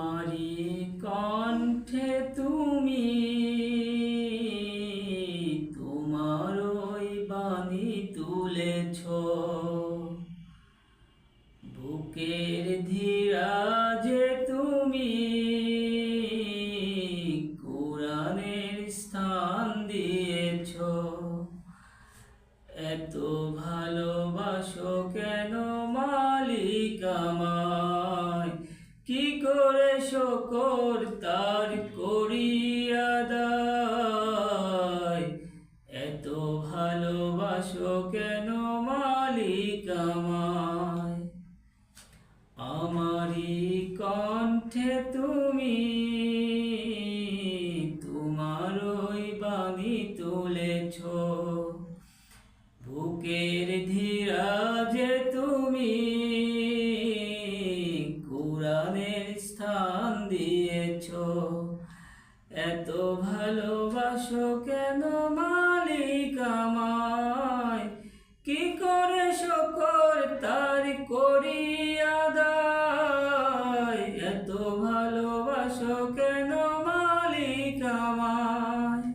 আমারি কণ্ঠে তুমি, তোমার ওই বাণী তুলেছ। বুকের ধীরাজে তুমি, কোরআনের স্থান দিয়েছ। এত ভালোবাসো কেন মালিক আমায় কি করে শকর তার করিয়া দায়। এত ভালোবাসো কেন মালিক আমায়? আমারি কণ্ঠে তুমি, তোমার ওই বাণী তুলেছ। বুকের ধীরাজে দিয়েছ। এত ভালোবাসো কেন মালিক আমায়? কি করে শকর তার করি আদায়? এত ভালোবাসো কেন মালিক আমায়?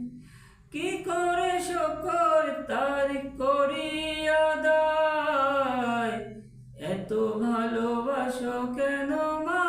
কি করে শকর তার করি আদায়? এত ভালোবাসো কেন মা